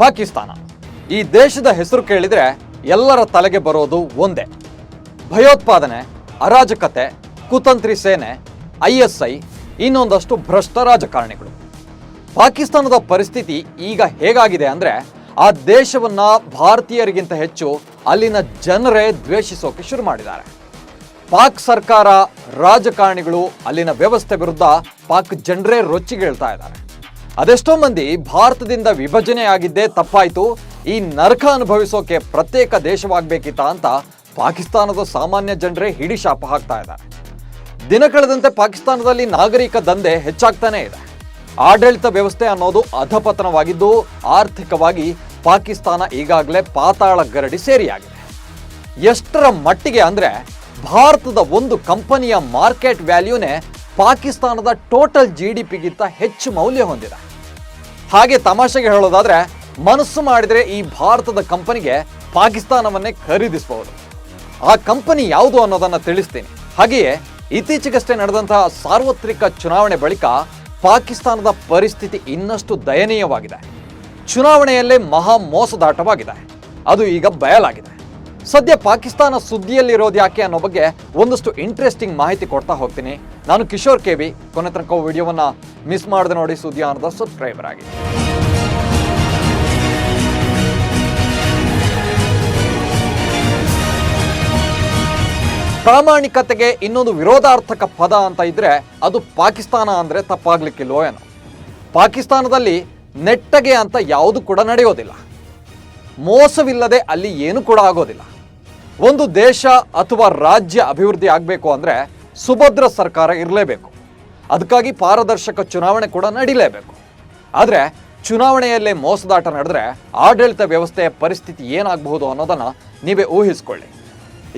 ಪಾಕಿಸ್ತಾನ. ಈ ದೇಶದ ಹೆಸರು ಕೇಳಿದ್ರೆ ಎಲ್ಲರ ತಲೆಗೆ ಬರೋದು ಒಂದೇ. ಭಯೋತ್ಪಾದನೆ, ಅರಾಜಕತೆ, ಕುತಂತ್ರಿ ಸೇನೆ, ಐ ಎಸ್ ಐ, ಇನ್ನೊಂದಷ್ಟು ಭ್ರಷ್ಟ ರಾಜಕಾರಣಿಗಳು. ಪಾಕಿಸ್ತಾನದ ಪರಿಸ್ಥಿತಿ ಈಗ ಹೇಗಾಗಿದೆ ಅಂದರೆ ಆ ದೇಶವನ್ನು ಭಾರತೀಯರಿಗಿಂತ ಹೆಚ್ಚು ಅಲ್ಲಿನ ಜನರೇ ದ್ವೇಷಿಸೋಕೆ ಶುರು ಮಾಡಿದ್ದಾರೆ. ಪಾಕ್ ಸರ್ಕಾರ ರಾಜಕಾರಣಿಗಳು ಅಲ್ಲಿನ ವ್ಯವಸ್ಥೆ ವಿರುದ್ಧ ಪಾಕ್ ಜನರೇ ರೊಚ್ಚಿಗೇಳ್ತಾ ಇದ್ದಾರೆ. ಅದೆಷ್ಟೋ ಮಂದಿ ಭಾರತದಿಂದ ವಿಭಜನೆ ಆಗಿದ್ದೇ ತಪ್ಪಾಯಿತು. ಈ ನರಕ ಅನುಭವಿಸೋಕೆ ಪ್ರತ್ಯೇಕ ದೇಶವಾಗಬೇಕಿತ್ತ ಅಂತ ಪಾಕಿಸ್ತಾನದ ಸಾಮಾನ್ಯ ಜನರೇ ಹಿಡಿ ಶಾಪ ಹಾಕ್ತಾ ಇದ್ದಾರೆ. ದಿನ ಕಳೆದಂತೆ ಪಾಕಿಸ್ತಾನದಲ್ಲಿ ನಾಗರಿಕ ದಂಧೆ ಹೆಚ್ಚಾಗ್ತಾನೇ ಇದೆ. ಆಡಳಿತ ವ್ಯವಸ್ಥೆ ಅನ್ನೋದು ಅಧಪತನವಾಗಿದ್ದು, ಆರ್ಥಿಕವಾಗಿ ಪಾಕಿಸ್ತಾನ ಈಗಾಗಲೇ ಪಾತಾಳ ಗರಡಿ ಸೇರಿಯಾಗಿದೆ. ಎಷ್ಟರ ಮಟ್ಟಿಗೆ ಅಂದರೆ ಭಾರತದ ಒಂದು ಕಂಪನಿಯ ಮಾರ್ಕೆಟ್ ವ್ಯಾಲ್ಯೂನೇ ಪಾಕಿಸ್ತಾನದ ಟೋಟಲ್ ಜಿ ಡಿ ಪಿಗಿಂತ ಹೆಚ್ಚು ಮೌಲ್ಯ ಹೊಂದಿದೆ. ಹಾಗೆ ತಮಾಷೆಗೆ ಹೇಳೋದಾದ್ರೆ, ಮನಸ್ಸು ಮಾಡಿದರೆ ಈ ಭಾರತದ ಕಂಪನಿಗೆ ಪಾಕಿಸ್ತಾನವನ್ನೇ ಖರೀದಿಸಬಹುದು. ಆ ಕಂಪನಿ ಯಾವುದು ಅನ್ನೋದನ್ನ ತಿಳಿಸ್ತೀನಿ. ಹಾಗೆಯೇ, ಇತ್ತೀಚೆಗಷ್ಟೇ ನಡೆದಂತಹ ಸಾರ್ವತ್ರಿಕ ಚುನಾವಣೆ ಬಳಿಕ ಪಾಕಿಸ್ತಾನದ ಪರಿಸ್ಥಿತಿ ಇನ್ನಷ್ಟು ದಯನೀಯವಾಗಿದೆ. ಚುನಾವಣೆಯಲ್ಲೇ ಮಹಾ ಮೋಸದಾಟವಾಗಿದೆ. ಅದು ಈಗ ಬಯಲಾಗಿದೆ. ಸದ್ಯ ಪಾಕಿಸ್ತಾನ ಸುದ್ದಿಯಲ್ಲಿರೋದು ಯಾಕೆ ಅನ್ನೋ ಬಗ್ಗೆ ಒಂದಷ್ಟು ಇಂಟ್ರೆಸ್ಟಿಂಗ್ ಮಾಹಿತಿ ಕೊಡ್ತಾ ಹೋಗ್ತೀನಿ. ನಾನು ಕಿಶೋರ್ ಕೆ ಬಿ ಕೊನೆ ತನಕ ವಿಡಿಯೋವನ್ನು ಮಿಸ್ ಮಾಡದೆ ನೋಡಿ ಸುದ್ದಿಯಾನದ ಸಬ್ಸ್ಕ್ರೈಬರ್ ಆಗಿ. ಪ್ರಾಮಾಣಿಕತೆಗೆ ಇನ್ನೊಂದು ವಿರೋಧಾರ್ಥಕ ಪದ ಅಂತ ಇದ್ರೆ ಅದು ಪಾಕಿಸ್ತಾನ ಅಂದ್ರೆ ತಪ್ಪಾಗ್ಲಿಕ್ಕಿಲ್ವೋ ಏನೋ. ಪಾಕಿಸ್ತಾನದಲ್ಲಿ ನೆಟ್ಟಗೆ ಅಂತ ಯಾವುದು ಕೂಡ ನಡೆಯೋದಿಲ್ಲ. ಮೋಸವಿಲ್ಲದೆ ಅಲ್ಲಿ ಏನು ಕೂಡ ಆಗೋದಿಲ್ಲ. ಒಂದು ದೇಶ ಅಥವಾ ರಾಜ್ಯ ಅಭಿವೃದ್ಧಿ ಆಗಬೇಕು ಅಂದರೆ ಸುಭದ್ರ ಸರ್ಕಾರ ಇರಲೇಬೇಕು. ಅದಕ್ಕಾಗಿ ಪಾರದರ್ಶಕ ಚುನಾವಣೆ ಕೂಡ ನಡೀಲೇಬೇಕು. ಆದರೆ ಚುನಾವಣೆಯಲ್ಲೇ ಮೋಸದಾಟ ನಡೆದ್ರೆ ಆಡಳಿತ ವ್ಯವಸ್ಥೆಯ ಪರಿಸ್ಥಿತಿ ಏನಾಗಬಹುದು ಅನ್ನೋದನ್ನು ನೀವೇ ಊಹಿಸ್ಕೊಳ್ಳಿ.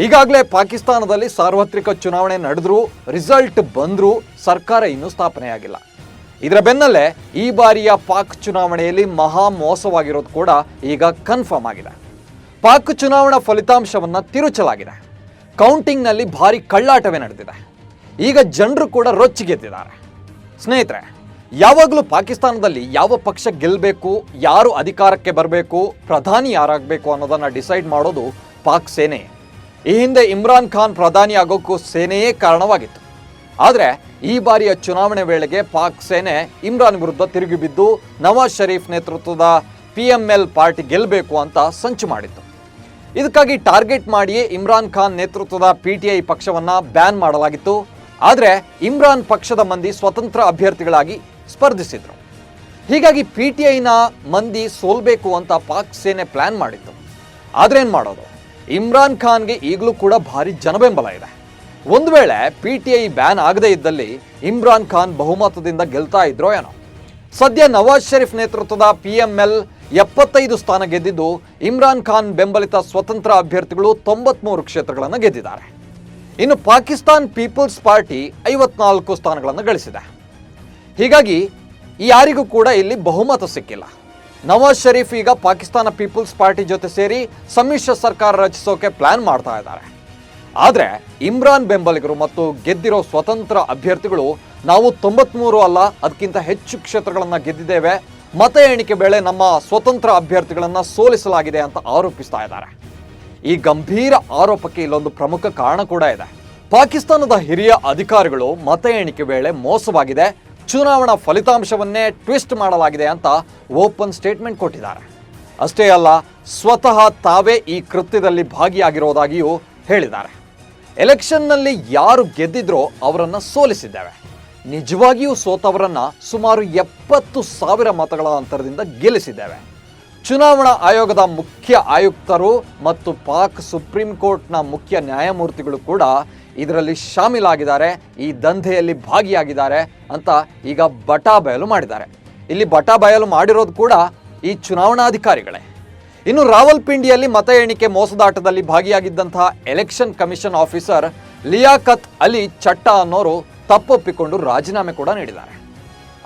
ಈಗಾಗಲೇ ಪಾಕಿಸ್ತಾನದಲ್ಲಿ ಸಾರ್ವತ್ರಿಕ ಚುನಾವಣೆ ನಡೆದರೂ, ರಿಸಲ್ಟ್ ಬಂದರೂ ಸರ್ಕಾರ ಇನ್ನೂ ಸ್ಥಾಪನೆಯಾಗಿಲ್ಲ. ಇದರ ಬೆನ್ನಲ್ಲೇ ಈ ಬಾರಿಯ ಪಾಕ್ ಚುನಾವಣೆಯಲ್ಲಿ ಮಹಾ ಮೋಸವಾಗಿರೋದು ಕೂಡ ಈಗ ಕನ್ಫರ್ಮ್ ಆಗಿದೆ. ಪಾಕ್ ಚುನಾವಣಾ ಫಲಿತಾಂಶವನ್ನು ತಿರುಚಲಾಗಿದೆ. ಕೌಂಟಿಂಗ್ನಲ್ಲಿ ಭಾರಿ ಕಳ್ಳಾಟವೇ ನಡೆದಿದೆ. ಈಗ ಜನರು ಕೂಡ ರೊಚ್ಚಿಗೆದ್ದಿದ್ದಾರೆ ಸ್ನೇಹಿತರೆ, ಯಾವಾಗಲೂ ಪಾಕಿಸ್ತಾನದಲ್ಲಿ ಯಾವ ಪಕ್ಷ ಗೆಲ್ಲಬೇಕು ಯಾರು ಅಧಿಕಾರಕ್ಕೆ ಬರಬೇಕು, ಪ್ರಧಾನಿ ಯಾರಾಗಬೇಕು ಅನ್ನೋದನ್ನು ಡಿಸೈಡ್ ಮಾಡೋದು ಪಾಕ್ ಸೇನೆ. ಈ ಹಿಂದೆ ಇಮ್ರಾನ್ ಖಾನ್ ಪ್ರಧಾನಿ ಆಗೋಕ್ಕೂ ಸೇನೆಯೇ ಕಾರಣವಾಗಿತ್ತು. ಆದರೆ, ಈ ಬಾರಿಯ ಚುನಾವಣೆ ವೇಳೆಗೆ ಪಾಕ್ ಸೇನೆ ಇಮ್ರಾನ್ ವಿರುದ್ಧ ತಿರುಗಿ ಬಿದ್ದು ನವಾಜ್ ಷರೀಫ್ ನೇತೃತ್ವದ ಪಿ ಎಂ ಎಲ್ ಪಾರ್ಟಿ ಗೆಲ್ಲಬೇಕು ಅಂತ ಸಂಚು ಮಾಡಿತ್ತು. ಇದಕ್ಕಾಗಿ ಟಾರ್ಗೆಟ್ ಮಾಡಿಯೇ ಇಮ್ರಾನ್ ಖಾನ್ ನೇತೃತ್ವದ ಪಿಟಿಐ ಪಕ್ಷವನ್ನ ಬ್ಯಾನ್ ಮಾಡಲಾಗಿತ್ತು. ಆದರೆ ಇಮ್ರಾನ್ ಪಕ್ಷದ ಮಂದಿ ಸ್ವತಂತ್ರ ಅಭ್ಯರ್ಥಿಗಳಾಗಿ ಸ್ಪರ್ಧಿಸಿದ್ರು. ಹೀಗಾಗಿ ಪಿ ಟಿ ಐನ ಮಂದಿ ಸೋಲ್ಬೇಕು ಅಂತ ಪಾಕ್ ಸೇನೆ ಪ್ಲಾನ್ ಮಾಡಿತ್ತು. ಆದರೆ ಏನು ಮಾಡೋದು? ಇಮ್ರಾನ್ ಖಾನ್ಗೆ ಈಗಲೂ ಕೂಡ ಭಾರಿ ಜನಬೆಂಬಲ ಇದೆ. ಒಂದು ವೇಳೆ ಪಿ ಟಿ ಐ ಬ್ಯಾನ್ ಆಗದೇ ಇದ್ದಲ್ಲಿ ಇಮ್ರಾನ್ ಖಾನ್ ಬಹುಮತದಿಂದ ಗೆಲ್ತಾ ಇದ್ರೋ ಏನೋ? ಸದ್ಯ ನವಾಜ್ ಷರೀಫ್ ನೇತೃತ್ವದ ಪಿ ಎಂ ಎಲ್ ಎಪ್ಪತ್ತೈದು ಸ್ಥಾನ ಗೆದ್ದಿದ್ದು ಇಮ್ರಾನ್ ಖಾನ್ ಬೆಂಬಲಿತ ಸ್ವತಂತ್ರ ಅಭ್ಯರ್ಥಿಗಳು ತೊಂಬತ್ಮೂರು ಕ್ಷೇತ್ರಗಳನ್ನು ಗೆದ್ದಿದ್ದಾರೆ. ಇನ್ನು ಪಾಕಿಸ್ತಾನ್ ಪೀಪಲ್ಸ್ ಪಾರ್ಟಿ ಐವತ್ನಾಲ್ಕು ಸ್ಥಾನಗಳನ್ನು ಗಳಿಸಿದೆ. ಹೀಗಾಗಿ ಯಾರಿಗೂ ಕೂಡ ಇಲ್ಲಿ ಬಹುಮತ ಸಿಕ್ಕಿಲ್ಲ. ನವಾಜ್ ಶರೀಫ್ ಈಗ ಪಾಕಿಸ್ತಾನ ಪೀಪಲ್ಸ್ ಪಾರ್ಟಿ ಜೊತೆ ಸೇರಿ ಸಮ್ಮಿಶ್ರ ಸರ್ಕಾರ ರಚಿಸೋಕೆ ಪ್ಲಾನ್ ಮಾಡ್ತಾ ಇದ್ದಾರೆ. ಆದರೆ ಇಮ್ರಾನ್ ಬೆಂಬಲಿಗರು ಮತ್ತು ಗೆದ್ದಿರೋ ಸ್ವತಂತ್ರ ಅಭ್ಯರ್ಥಿಗಳು ನಾವು ತೊಂಬತ್ಮೂರು ಅಲ್ಲ, ಅದಕ್ಕಿಂತ ಹೆಚ್ಚು ಕ್ಷೇತ್ರಗಳನ್ನು ಗೆದ್ದಿದ್ದೇವೆ ಮತ ಎಣಿಕೆ ವೇಳೆ ನಮ್ಮ ಸ್ವತಂತ್ರ ಅಭ್ಯರ್ಥಿಗಳನ್ನು ಸೋಲಿಸಲಾಗಿದೆ ಅಂತ ಆರೋಪಿಸ್ತಾ ಇದ್ದಾರೆ. ಈ ಗಂಭೀರ ಆರೋಪಕ್ಕೆ ಇಲ್ಲೊಂದು ಪ್ರಮುಖ ಕಾರಣ ಕೂಡ ಇದೆ. ಪಾಕಿಸ್ತಾನದ ಹಿರಿಯ ಅಧಿಕಾರಿಗಳು ಮತ ಎಣಿಕೆ ವೇಳೆ ಮೋಸವಾಗಿದೆ. ಚುನಾವಣಾ ಫಲಿತಾಂಶವನ್ನೇ ಟ್ವಿಸ್ಟ್ ಮಾಡಲಾಗಿದೆ ಅಂತ ಓಪನ್ ಸ್ಟೇಟ್ಮೆಂಟ್ ಕೊಟ್ಟಿದ್ದಾರೆ. ಅಷ್ಟೇ ಅಲ್ಲ, ಸ್ವತಃ ತಾವೇ ಈ ಕೃತ್ಯದಲ್ಲಿ ಭಾಗಿಯಾಗಿರೋದಾಗಿಯೂ ಹೇಳಿದ್ದಾರೆ. ಎಲೆಕ್ಷನ್ನಲ್ಲಿ ಯಾರು ಗೆದ್ದಿದ್ರೋ ಅವರನ್ನು ಸೋಲಿಸಿದ್ದೇವೆ. ನಿಜವಾಗಿಯೂ ಸೋತವರನ್ನ ಸುಮಾರು ಎಪ್ಪತ್ತು ಸಾವಿರ ಮತಗಳ ಅಂತರದಿಂದ ಗೆಲ್ಲಿಸಿದ್ದೇವೆ. ಚುನಾವಣಾ ಆಯೋಗದ ಮುಖ್ಯ ಆಯುಕ್ತರು ಮತ್ತು ಪಾಕ್ ಸುಪ್ರೀಂ ಕೋರ್ಟ್ನ ಮುಖ್ಯ ನ್ಯಾಯಮೂರ್ತಿಗಳು ಕೂಡ ಇದರಲ್ಲಿ ಶಾಮೀಲಾಗಿದ್ದಾರೆ, ಈ ದಂಧೆಯಲ್ಲಿ ಭಾಗಿಯಾಗಿದ್ದಾರೆ ಅಂತ ಈಗ ಬಟಾ ಬಯಲು ಮಾಡಿದ್ದಾರೆ. ಇಲ್ಲಿ ಬಟಾ ಬಯಲು ಮಾಡಿರೋದು ಕೂಡ ಈ ಚುನಾವಣಾಧಿಕಾರಿಗಳೇ. ಇನ್ನು ರಾವಲ್ಪಿಂಡಿಯಲ್ಲಿ ಮತ ಎಣಿಕೆ ಮೋಸದಾಟದಲ್ಲಿ ಭಾಗಿಯಾಗಿದ್ದಂತಹ election commission officer Liaqat Ali Chattha ಅನ್ನೋರು ತಪ್ಪೊಪ್ಪಿಕೊಂಡು ರಾಜೀನಾಮೆ ಕೂಡ ನೀಡಿದ್ದಾರೆ.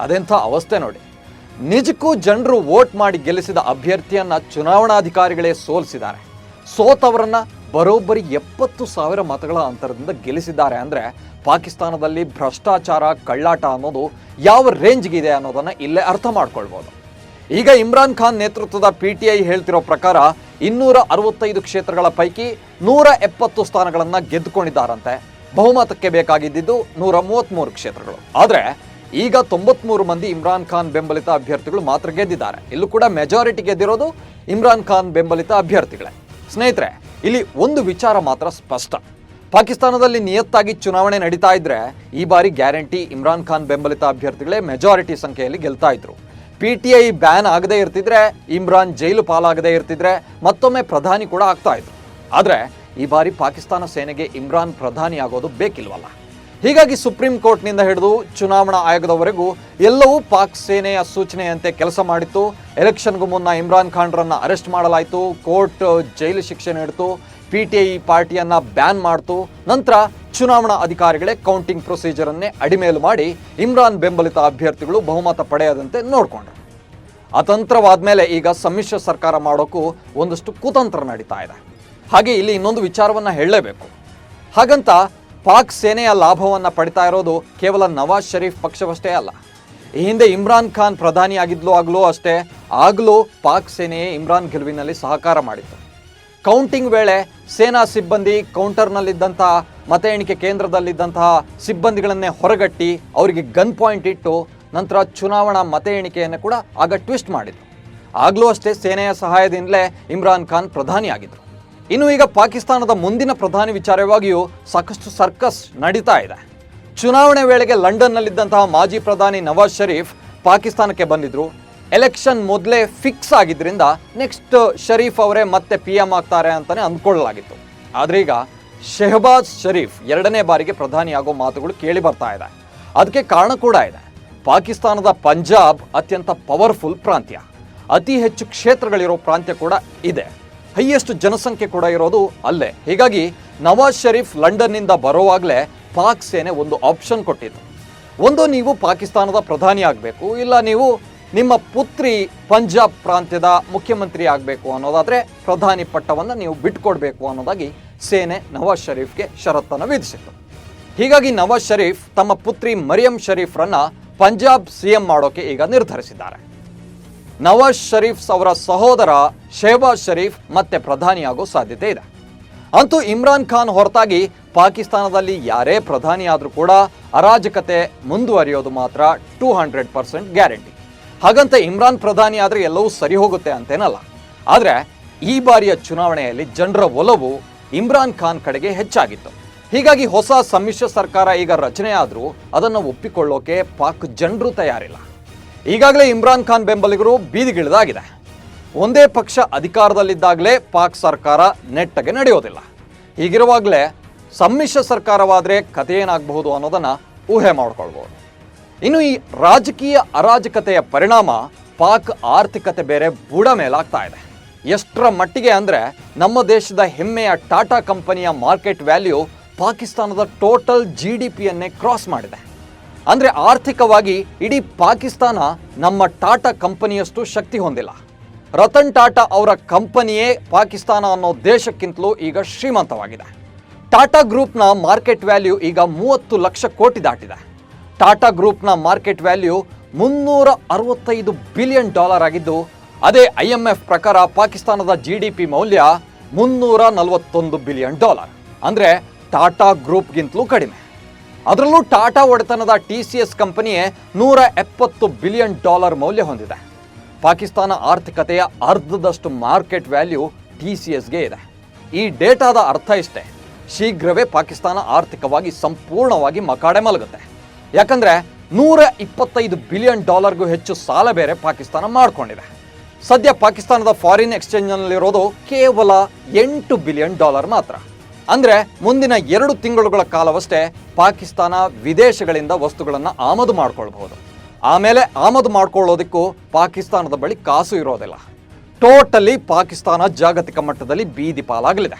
ಅದೆಂಥ ಅವಸ್ಥೆ ನೋಡಿ. ನಿಜಕ್ಕೂ ಜನರು ವೋಟ್ ಮಾಡಿ ಗೆಲ್ಲಿಸಿದ ಅಭ್ಯರ್ಥಿಯನ್ನ ಚುನಾವಣಾಧಿಕಾರಿಗಳೇ ಸೋಲಿಸಿದ್ದಾರೆ. ಸೋತವರನ್ನ ಬರೋಬ್ಬರಿ ಎಪ್ಪತ್ತು ಸಾವಿರ ಮತಗಳ ಅಂತರದಿಂದ ಗೆಲ್ಲಿಸಿದ್ದಾರೆ ಅಂದರೆ ಪಾಕಿಸ್ತಾನದಲ್ಲಿ ಭ್ರಷ್ಟಾಚಾರ, ಕಳ್ಳಾಟ ಅನ್ನೋದು ಯಾವ ರೇಂಜ್ಗಿದೆ ಅನ್ನೋದನ್ನು ಇಲ್ಲೇ ಅರ್ಥ ಮಾಡ್ಕೊಳ್ಬೋದು. ಈಗ ಇಮ್ರಾನ್ ಖಾನ್ ನೇತೃತ್ವದ ಪಿ ಟಿ ಐ ಹೇಳ್ತಿರೋ ಪ್ರಕಾರ ಇನ್ನೂರ ಅರವತ್ತೈದು ಕ್ಷೇತ್ರಗಳ ಪೈಕಿ ನೂರ ಎಪ್ಪತ್ತು ಸ್ಥಾನಗಳನ್ನು ಗೆದ್ದುಕೊಂಡಿದ್ದಾರಂತೆ. ಬಹುಮತಕ್ಕೆ ಬೇಕಾಗಿದ್ದಿದ್ದು ನೂರ ಮೂವತ್ತ್ಮೂರು ಕ್ಷೇತ್ರಗಳು. ಆದರೆ ಈಗ ತೊಂಬತ್ಮೂರು ಮಂದಿ ಇಮ್ರಾನ್ ಖಾನ್ ಬೆಂಬಲಿತ ಅಭ್ಯರ್ಥಿಗಳು ಮಾತ್ರ ಗೆದ್ದಿದ್ದಾರೆ. ಇಲ್ಲೂ ಕೂಡ ಮೆಜಾರಿಟಿ ಗೆದ್ದಿರೋದು ಇಮ್ರಾನ್ ಖಾನ್ ಬೆಂಬಲಿತ ಅಭ್ಯರ್ಥಿಗಳೇ. ಸ್ನೇಹಿತರೆ, ಇಲ್ಲಿ ಒಂದು ವಿಚಾರ ಮಾತ್ರ ಸ್ಪಷ್ಟ. ಪಾಕಿಸ್ತಾನದಲ್ಲಿ ನಿಯತ್ತಾಗಿ ಚುನಾವಣೆ ನಡೀತಾ ಇದ್ರೆ ಈ ಬಾರಿ ಗ್ಯಾರಂಟಿ ಇಮ್ರಾನ್ ಖಾನ್ ಬೆಂಬಲಿತ ಅಭ್ಯರ್ಥಿಗಳೇ ಮೆಜಾರಿಟಿ ಸಂಖ್ಯೆಯಲ್ಲಿ ಗೆಲ್ತಾ ಇದ್ರು. ಪಿ ಟಿ ಐ ಬ್ಯಾನ್ ಆಗದೇ ಇರ್ತಿದ್ರೆ, ಇಮ್ರಾನ್ ಜೈಲು ಪಾಲಾಗದೇ ಇರ್ತಿದ್ರೆ ಮತ್ತೊಮ್ಮೆ ಪ್ರಧಾನಿ ಕೂಡ ಆಗ್ತಾ ಇದ್ರು. ಆದ್ರೆ ಈ ಬಾರಿ ಪಾಕಿಸ್ತಾನ ಸೇನೆಗೆ ಇಮ್ರಾನ್ ಪ್ರಧಾನಿಯಾಗೋದು ಬೇಕಿಲ್ವಲ್ಲ? ಹೀಗಾಗಿ ಸುಪ್ರೀಂ ಕೋರ್ಟ್ನಿಂದ ಹಿಡಿದು ಚುನಾವಣಾ ಆಯೋಗದವರೆಗೂ ಎಲ್ಲವೂ ಪಾಕ್ ಸೇನೆಯ ಸೂಚನೆಯಂತೆ ಕೆಲಸ ಮಾಡಿತ್ತು. ಎಲೆಕ್ಷನ್ಗೂ ಮುನ್ನ ಇಮ್ರಾನ್ ಖಾನ್ರನ್ನು ಅರೆಸ್ಟ್ ಮಾಡಲಾಯಿತು. ಕೋರ್ಟ್ ಜೈಲು ಶಿಕ್ಷೆ ನೀಡಿತು. ಪಿ ಟಿ ಐ ಪಾರ್ಟಿಯನ್ನು ಬ್ಯಾನ್ ಮಾಡ್ತು. ನಂತರ ಚುನಾವಣಾ ಅಧಿಕಾರಿಗಳೇ ಕೌಂಟಿಂಗ್ ಪ್ರೊಸೀಜರನ್ನೇ ಅಡಿಮೇಲು ಮಾಡಿ ಇಮ್ರಾನ್ ಬೆಂಬಲಿತ ಅಭ್ಯರ್ಥಿಗಳು ಬಹುಮತ ಪಡೆಯದಂತೆ ನೋಡಿಕೊಂಡರು. ಅತಂತ್ರವಾದ ಮೇಲೆ ಈಗ ಸಮ್ಮಿಶ್ರ ಸರ್ಕಾರ ಮಾಡೋಕ್ಕೂ ಒಂದಷ್ಟು ಕುತಂತ್ರ ನಡೀತಾ ಇದೆ. ಹಾಗೆ ಇಲ್ಲಿ ಇನ್ನೊಂದು ವಿಚಾರವನ್ನ ಹೇಳಲೇಬೇಕು. ಹಾಗಂತ ಪಾಕ್ ಸೇನೆಯ ಲಾಭವನ್ನ ಪಡಿತಾ ಇರೋದು ಕೇವಲ ನವಾಜ್ ಷರೀಫ್ ಪಕ್ಷವಷ್ಟೇ ಅಲ್ಲ. ಈ ಹಿಂದೆ ಇಮ್ರಾನ್ ಖಾನ್ ಪ್ರಧಾನಿಯಾಗಿದ್ಲು ಆಗ್ಲೂ ಅಷ್ಟೇ, ಆಗಲೂ ಪಾಕ್ ಸೇನೆಯೇ ಇಮ್ರಾನ್ ಗೆಲುವಿನಲ್ಲಿ ಸಹಕಾರ ಮಾಡಿತ್ತು. ಕೌಂಟಿಂಗ್ ವೇಳೆ ಸೇನಾ ಸಿಬ್ಬಂದಿ ಕೌಂಟರ್ನಲ್ಲಿದ್ದಂತಹ, ಮತ ಎಣಿಕೆ ಕೇಂದ್ರದಲ್ಲಿದ್ದಂತಹ ಸಿಬ್ಬಂದಿಗಳನ್ನೇ ಹೊರಗಟ್ಟಿ ಅವರಿಗೆ ಗನ್ ಪಾಯಿಂಟ್ ಇಟ್ಟು ನಂತರ ಚುನಾವಣಾ ಮತ ಎಣಿಕೆಯನ್ನು ಕೂಡ ಆಗ ಟ್ವಿಸ್ಟ್ ಮಾಡಿದ್ರು. ಆಗಲೂ ಅಷ್ಟೇ ಸೇನೆಯ ಸಹಾಯದಿಂದಲೇ ಇಮ್ರಾನ್ ಖಾನ್ ಪ್ರಧಾನಿಯಾಗಿದ್ದರು ಇನ್ನು ಈಗ ಪಾಕಿಸ್ತಾನದ ಮುಂದಿನ ಪ್ರಧಾನಿ ವಿಚಾರವಾಗಿಯೂ ಸಾಕಷ್ಟು ಸರ್ಕಸ್ ನಡೀತಾ ಇದೆ. ಚುನಾವಣೆ ವೇಳೆಗೆ ಲಂಡನ್ನಲ್ಲಿದ್ದಂತಹ ಮಾಜಿ ಪ್ರಧಾನಿ ನವಾಜ್ ಶರೀಫ್ ಪಾಕಿಸ್ತಾನಕ್ಕೆ ಬಂದಿದ್ರು. ಎಲೆಕ್ಷನ್ ಮೊದಲೇ ಫಿಕ್ಸ್ ಆಗಿದ್ರಿಂದ ನೆಕ್ಸ್ಟ್ ಶರೀಫ್ ಅವರೇ ಮತ್ತೆ ಪಿ ಎಂ ಆಗ್ತಾರೆ ಅಂತಲೇ ಅಂದ್ಕೊಳ್ಳಲಾಗಿತ್ತು. ಆದ್ರೆ ಈಗ ಶೆಹಬಾಜ್ ಶರೀಫ್ ಎರಡನೇ ಬಾರಿಗೆ ಪ್ರಧಾನಿಯಾಗೋ ಮಾತುಗಳು ಕೇಳಿ ಬರ್ತಾ ಇದೆ. ಅದಕ್ಕೆ ಕಾರಣ ಕೂಡ ಇದೆ. ಪಾಕಿಸ್ತಾನದ ಪಂಜಾಬ್ ಅತ್ಯಂತ ಪವರ್ಫುಲ್ ಪ್ರಾಂತ್ಯ. ಅತಿ ಹೆಚ್ಚು ಕ್ಷೇತ್ರಗಳಿರೋ ಪ್ರಾಂತ್ಯ ಕೂಡ ಇದೆ. ಹೈಯೆಸ್ಟ್ ಜನಸಂಖ್ಯೆ ಕೂಡ ಇರೋದು ಅಲ್ಲೇ. ಹೀಗಾಗಿ ನವಾಜ್ ಶರೀಫ್ ಲಂಡನ್ನಿಂದ ಬರೋವಾಗಲೇ ಪಾಕ್ ಸೇನೆ ಒಂದು ಆಪ್ಷನ್ ಕೊಟ್ಟಿತ್ತು. ಒಂದು, ನೀವು ಪಾಕಿಸ್ತಾನದ ಪ್ರಧಾನಿ ಆಗಬೇಕು, ಇಲ್ಲ ನೀವು ನಿಮ್ಮ ಪುತ್ರಿ ಪಂಜಾಬ್ ಪ್ರಾಂತ್ಯದ ಮುಖ್ಯಮಂತ್ರಿ ಆಗಬೇಕು ಅನ್ನೋದಾದರೆ ಪ್ರಧಾನಿ ಪಟ್ಟವನ್ನು ನೀವು ಬಿಟ್ಕೊಡ್ಬೇಕು ಅನ್ನೋದಾಗಿ ಸೇನೆ ನವಾಜ್ ಶರೀಫ್ಗೆ ಷರತ್ತನ್ನು ವಿಧಿಸಿತ್ತು. ಹೀಗಾಗಿ ನವಾಜ್ ಶರೀಫ್ ತಮ್ಮ ಪುತ್ರಿ ಮರಿಯಂ ಷರೀಫ್ರನ್ನು ಪಂಜಾಬ್ ಸಿಎಂ ಮಾಡೋಕೆ ಈಗ ನಿರ್ಧರಿಸಿದ್ದಾರೆ. ನವಾಜ್ ಶರೀಫ್ ಅವರ ಸಹೋದರ ಶೆಹಬಾಜ್ ಶರೀಫ್ ಮತ್ತೆ ಪ್ರಧಾನಿಯಾಗೋ ಸಾಧ್ಯತೆ ಇದೆ. ಅಂತೂ ಇಮ್ರಾನ್ ಖಾನ್ ಹೊರತಾಗಿ ಪಾಕಿಸ್ತಾನದಲ್ಲಿ ಯಾರೇ ಪ್ರಧಾನಿ ಆದರೂ ಕೂಡ ಅರಾಜಕತೆ ಮುಂದುವರಿಯೋದು ಮಾತ್ರ ಟೂ ಹಂಡ್ರೆಡ್ ಪರ್ಸೆಂಟ್ ಗ್ಯಾರಂಟಿ. ಹಾಗಂತ ಇಮ್ರಾನ್ ಪ್ರಧಾನಿ ಆದರೆ ಎಲ್ಲವೂ ಸರಿ ಹೋಗುತ್ತೆ ಅಂತೇನಲ್ಲ. ಆದರೆ ಈ ಬಾರಿಯ ಚುನಾವಣೆಯಲ್ಲಿ ಜನರ ಒಲವು ಇಮ್ರಾನ್ ಖಾನ್ ಕಡೆಗೆ ಹೆಚ್ಚಾಗಿತ್ತು. ಹೀಗಾಗಿ ಹೊಸ ಸಮ್ಮಿಶ್ರ ಸರ್ಕಾರ ಈಗ ರಚನೆ ಆದರೂ ಅದನ್ನು ಒಪ್ಪಿಕೊಳ್ಳೋಕೆ ಪಾಕ್ ಜನರು ತಯಾರಿಲ್ಲ. ಈಗಾಗಲೇ ಇಮ್ರಾನ್ ಖಾನ್ ಬೆಂಬಲಿಗರು ಬೀದಿಗಿಳಿದಾಗಿದೆ. ಒಂದೇ ಪಕ್ಷ ಅಧಿಕಾರದಲ್ಲಿದ್ದಾಗಲೇ ಪಾಕ್ ಸರ್ಕಾರ ನೆಟ್ಟಗೆ ನಡೆಯೋದಿಲ್ಲ. ಹೀಗಿರುವಾಗಲೇ ಸಮ್ಮಿಶ್ರ ಸರ್ಕಾರವಾದರೆ ಕಥೆ ಏನಾಗಬಹುದು ಅನ್ನೋದನ್ನು ಊಹೆ ಮಾಡಿಕೊಳ್ಬೋದು. ಇನ್ನು ಈ ರಾಜಕೀಯ ಅರಾಜಕತೆಯ ಪರಿಣಾಮ ಪಾಕ್ ಆರ್ಥಿಕತೆ ಬೇರೆ ಬುಡ ಮೇಲಾಗ್ತಾ ಇದೆ. ಎಷ್ಟರ ಮಟ್ಟಿಗೆ ಅಂದರೆ ನಮ್ಮ ದೇಶದ ಹೆಮ್ಮೆಯ ಟಾಟಾ ಕಂಪನಿಯ ಮಾರ್ಕೆಟ್ ವ್ಯಾಲ್ಯೂ ಪಾಕಿಸ್ತಾನದ ಟೋಟಲ್ ಜಿ ಡಿ ಪಿಯನ್ನೇ ಕ್ರಾಸ್ ಮಾಡಿದೆ. ಅಂದರೆ ಆರ್ಥಿಕವಾಗಿ ಇಡೀ ಪಾಕಿಸ್ತಾನ ನಮ್ಮ ಟಾಟಾ ಕಂಪನಿಯಷ್ಟು ಶಕ್ತಿ ಹೊಂದಿಲ್ಲ. ರತನ್ ಟಾಟಾ ಅವರ ಕಂಪನಿಯೇ ಪಾಕಿಸ್ತಾನ ಅನ್ನೋ ದೇಶಕ್ಕಿಂತಲೂ ಈಗ ಶ್ರೀಮಂತವಾಗಿದೆ. ಟಾಟಾ ಗ್ರೂಪ್ನ ಮಾರ್ಕೆಟ್ ವ್ಯಾಲ್ಯೂ ಈಗ ಮೂವತ್ತು ಲಕ್ಷ ಕೋಟಿ ದಾಟಿದೆ. ಟಾಟಾ ಗ್ರೂಪ್ನ ಮಾರ್ಕೆಟ್ ವ್ಯಾಲ್ಯೂ ಮುನ್ನೂರ ಅರವತ್ತೈದು ಬಿಲಿಯನ್ ಡಾಲರ್ ಆಗಿದ್ದು, ಅದೇ ಐ ಎಂ ಎಫ್ ಪ್ರಕಾರ ಪಾಕಿಸ್ತಾನದ ಜಿ ಡಿ ಪಿ ಮೌಲ್ಯ ಮುನ್ನೂರ ನಲವತ್ತೊಂದು ಬಿಲಿಯನ್ ಡಾಲರ್. ಅಂದರೆ ಟಾಟಾ ಗ್ರೂಪ್ಗಿಂತಲೂ ಕಡಿಮೆ. ಅದರಲ್ಲೂ ಟಾಟಾ ಒಡೆತನದ ಟಿ ಸಿ ಎಸ್ ಕಂಪನಿಯೇ ನೂರ ಎಪ್ಪತ್ತು ಬಿಲಿಯನ್ ಡಾಲರ್ ಮೌಲ್ಯ ಹೊಂದಿದೆ. ಪಾಕಿಸ್ತಾನ ಆರ್ಥಿಕತೆಯ ಅರ್ಧದಷ್ಟು ಮಾರ್ಕೆಟ್ ವ್ಯಾಲ್ಯೂ ಟಿ ಸಿ ಎಸ್ಗೆ ಇದೆ. ಈ ಡೇಟಾದ ಅರ್ಥ ಇಷ್ಟೇ. ಶೀಘ್ರವೇ ಪಾಕಿಸ್ತಾನ ಆರ್ಥಿಕವಾಗಿ ಸಂಪೂರ್ಣವಾಗಿ ಮಕಾಡೆ ಮಲಗುತ್ತೆ. ಯಾಕಂದರೆ ನೂರ ಇಪ್ಪತ್ತೈದು ಬಿಲಿಯನ್ ಡಾಲರ್ಗೂ ಹೆಚ್ಚು ಸಾಲ ಬೇರೆ ಪಾಕಿಸ್ತಾನ ಮಾಡಿಕೊಂಡಿದೆ. ಸದ್ಯ ಪಾಕಿಸ್ತಾನದ ಫಾರಿನ್ ಎಕ್ಸ್ಚೇಂಜ್ನಲ್ಲಿರೋದು ಕೇವಲ ಎಂಟು ಬಿಲಿಯನ್ ಡಾಲರ್ ಮಾತ್ರ. ಅಂದ್ರೆ ಮುಂದಿನ ಎರಡು ತಿಂಗಳುಗಳ ಕಾಲವಷ್ಟೇ ಪಾಕಿಸ್ತಾನ ವಿದೇಶಗಳಿಂದ ವಸ್ತುಗಳನ್ನು ಆಮದು ಮಾಡ್ಕೊಳ್ಬಹುದು. ಆಮೇಲೆ ಆಮದು ಮಾಡ್ಕೊಳ್ಳೋದಕ್ಕೂ ಪಾಕಿಸ್ತಾನದ ಬಳಿ ಕಾಸು ಇರೋದಿಲ್ಲ. ಟೋಟಲಿ ಪಾಕಿಸ್ತಾನ ಜಾಗತಿಕ ಮಟ್ಟದಲ್ಲಿ ಬೀದಿ ಪಾಲಾಗಲಿದೆ.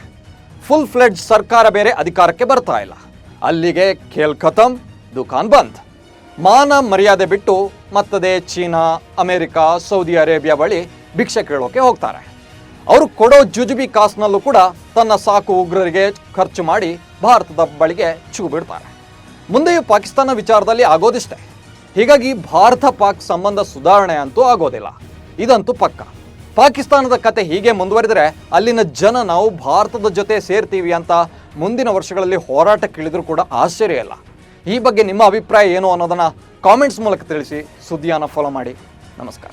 ಫುಲ್ ಫ್ಲೆಡ್ಜ್ ಸರ್ಕಾರ ಬೇರೆ ಅಧಿಕಾರಕ್ಕೆ ಬರ್ತಾ ಇಲ್ಲ. ಅಲ್ಲಿಗೆ ಖೇಲ್ ಖತಮ್ ದುಕಾನ್ ಬಂದ್. ಮಾನ ಮರ್ಯಾದೆ ಬಿಟ್ಟು ಮತ್ತದೇ ಚೀನಾ, ಅಮೆರಿಕ, ಸೌದಿ ಅರೇಬಿಯಾ ಬಳಿ ಭಿಕ್ಷೆ ಕೇಳೋಕೆ ಹೋಗ್ತಾರೆ. ಅವರು ಕೊಡೋ ಜುಜುಬಿ ಕಾಸ್ನಲ್ಲೂ ಕೂಡ ತನ್ನ ಸಾಕು ಉಗ್ರರಿಗೆ ಖರ್ಚು ಮಾಡಿ ಭಾರತದ ಬಳಿಗೆ ಚೂ ಬಿಡ್ತಾರೆ ಮುಂದೆಯೂ ಪಾಕಿಸ್ತಾನ ವಿಚಾರದಲ್ಲಿ ಆಗೋದಿಷ್ಟೇ. ಹೀಗಾಗಿ ಭಾರತ ಪಾಕ್ ಸಂಬಂಧ ಸುಧಾರಣೆ ಅಂತೂ ಆಗೋದಿಲ್ಲ. ಇದಂತೂ ಪಕ್ಕ. ಪಾಕಿಸ್ತಾನದ ಕತೆ ಹೀಗೆ ಮುಂದುವರಿದರೆ ಅಲ್ಲಿನ ಜನ ನಾವು ಭಾರತದ ಜೊತೆ ಸೇರ್ತೀವಿ ಅಂತ ಮುಂದಿನ ವರ್ಷಗಳಲ್ಲಿ ಹೋರಾಟಕ್ಕಿಳಿದ್ರೂ ಕೂಡ ಆಶ್ಚರ್ಯ ಇಲ್ಲ. ಈ ಬಗ್ಗೆ ನಿಮ್ಮ ಅಭಿಪ್ರಾಯ ಏನು ಅನ್ನೋದನ್ನು ಕಾಮೆಂಟ್ಸ್ ಮೂಲಕ ತಿಳಿಸಿ ಸುದ್ದಿಯನ್ನು ಫಾಲೋ ಮಾಡಿ. ನಮಸ್ಕಾರ.